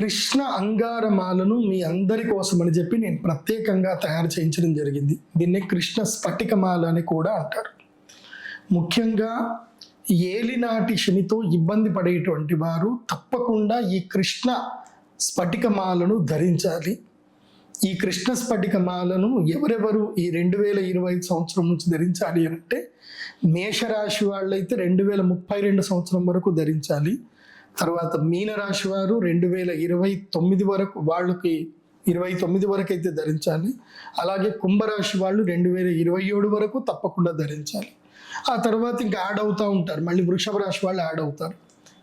కృష్ణ అంగారమాలను మీ అందరి కోసం అని చెప్పి నేను ప్రత్యేకంగా తయారు చేయించడం జరిగింది. దీన్ని కృష్ణ స్ఫటికమాల అని కూడా అంటారు. ముఖ్యంగా ఏలినాటి శనితో ఇబ్బంది పడేటువంటి వారు తప్పకుండా ఈ కృష్ణ స్ఫటికమాలను ధరించాలి. ఈ కృష్ణ స్ఫటికమాలను ఎవరెవరు ఈ రెండు వేల ఇరవై ఐదు సంవత్సరం నుంచి ధరించాలి అంటే మేషరాశి వాళ్ళైతే రెండు వేల ముప్పై రెండు సంవత్సరం వరకు ధరించాలి. తర్వాత మీనరాశి వారు రెండు వేల ఇరవై తొమ్మిది వరకు వాళ్ళకి ఇరవై తొమ్మిది వరకు అయితే ధరించాలి. అలాగే కుంభరాశి వాళ్ళు రెండు వేల ఇరవై ఏడు వరకు తప్పకుండా ధరించాలి. ఆ తర్వాత ఇంకా యాడ్ అవుతూ ఉంటారు. మళ్ళీ వృషభ రాశి వాళ్ళు యాడ్ అవుతారు.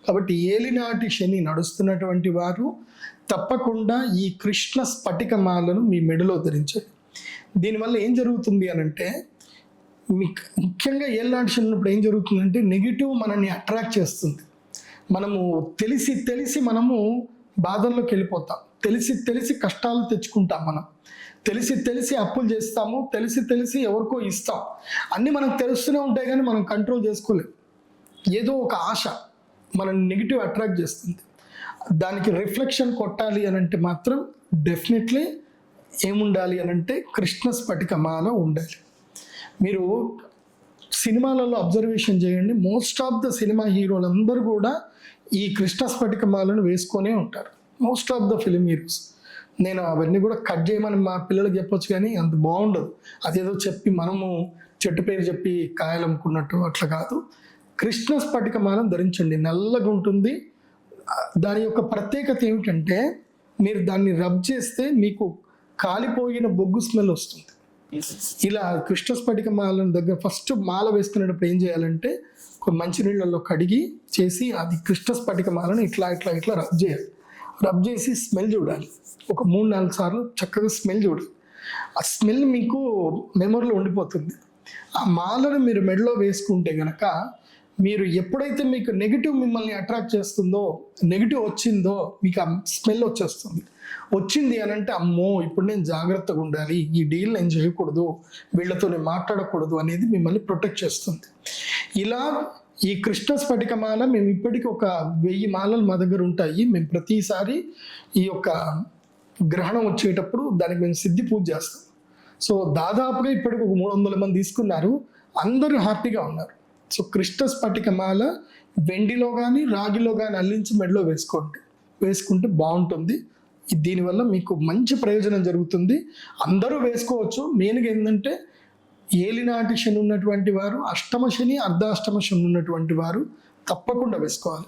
కాబట్టి ఏలినాటి శని నడుస్తున్నటువంటి వారు తప్పకుండా ఈ కృష్ణ స్ఫటికమాలను మీ మెడలో ధరించాలి దీనివల్ల ఏం జరుగుతుంది అని అంటే మీకు ముఖ్యంగా ఏలినాటి శని ఉన్నప్పుడు ఏం జరుగుతుందంటే నెగిటివ్ మనల్ని అట్రాక్ట్ చేస్తుంది. మనము తెలిసి తెలిసి మనము బాధల్లోకి వెళ్ళిపోతాం. తెలిసి తెలిసి కష్టాలు తెచ్చుకుంటాం మనం. తెలిసి తెలిసి అప్పులు చేస్తాము తెలిసి తెలిసి ఎవరికో ఇస్తాం. అన్నీ మనకు తెలుస్తూనే ఉంటాయి కానీ మనం కంట్రోల్ చేసుకోలేం. ఏదో ఒక ఆశ మనం నెగిటివ్ అట్రాక్ట్ చేస్తుంది. దానికి రిఫ్లెక్షన్ కొట్టాలి అని అంటే మాత్రం డెఫినెట్లీ ఏముండాలి అని అంటే కృష్ణ స్ఫటికమాల ఉండాలి. మీరు సినిమాలలో అబ్జర్వేషన్ చేయండి. మోస్ట్ ఆఫ్ ద సినిమా హీరోలందరూ కూడా ఈ కృష్ణ స్ఫటికమాలను వేసుకొనే ఉంటారు. Most of the film heroes. నేను అవన్నీ కూడా కట్ చేయమని మా పిల్లలకు చెప్పొచ్చు కానీ అంత బాగుండదు. అదేదో చెప్పి మనము చెట్టు పేరు చెప్పి కాయలు అమ్ముకున్నట్టు అట్లా కాదు. కృష్ణ స్ఫటికమాలను ధరించండి. నల్లగా ఉంటుంది. దాని యొక్క ప్రత్యేకత ఏమిటంటే మీరు దాన్ని రబ్ చేస్తే మీకు కాలిపోయిన బొగ్గు స్మెల్ వస్తుంది. ఇలా కృష్ణ స్ఫటిక మాలను దగ్గర ఫస్ట్ మాల వేసుకునేటప్పుడు ఏం చేయాలంటే ఒక మంచినీళ్ళలో కడిగి చేసి అది కృష్ణ స్ఫటిక మాలను ఇట్లా ఇట్లా ఇట్లా రబ్ చేయాలి. రబ్ చేసి స్మెల్ చూడాలి. ఒక మూడు నాలుగు సార్లు చక్కగా స్మెల్ చూడాలి. ఆ స్మెల్ మీకు మెమొరీలో ఉండిపోతుంది. ఆ మాలను మీరు మెడలో వేసుకుంటే కనుక మీరు ఎప్పుడైతే మీకు నెగిటివ్ మిమ్మల్ని అట్రాక్ట్ చేస్తుందో నెగిటివ్ వచ్చిందో మీకు ఆ స్మెల్ వచ్చేస్తుంది. వచ్చింది అని అంటే అమ్మో ఇప్పుడు నేను జాగ్రత్తగా ఉండాలి ఈ డీల్ నేను చేయకూడదు వీళ్ళతో నేను మాట్లాడకూడదు అనేది మిమ్మల్ని ప్రొటెక్ట్ చేస్తుంది. ఇలా ఈ కృష్ణ స్ఫటిక మాల మేము ఇప్పటికి ఒక వెయ్యి మాలలు మా దగ్గర ఉంటాయి. మేము ప్రతిసారి ఈ యొక్క గ్రహణం వచ్చేటప్పుడు దానికి మేము సిద్ధి పూజ చేస్తాం. సో దాదాపుగా ఇప్పటికి ఒక మూడు వందల మంది తీసుకున్నారు. అందరూ హ్యాపీగా ఉన్నారు. సో కృష్ణ స్ఫటిక మాల వెండిలో కానీ రాగిలో కానీ అల్లించి మెడలో వేసుకోండి. వేసుకుంటే బాగుంటుంది. దీనివల్ల మీకు మంచి ప్రయోజనం జరుగుతుంది. అందరూ వేసుకోవచ్చు. మెయిన్గా ఏంటంటే ఏలినాటి శని ఉన్నటువంటి వారు అష్టమ శని అర్ధాష్టమ శని ఉన్నటువంటి వారు తప్పకుండా వేసుకోవాలి.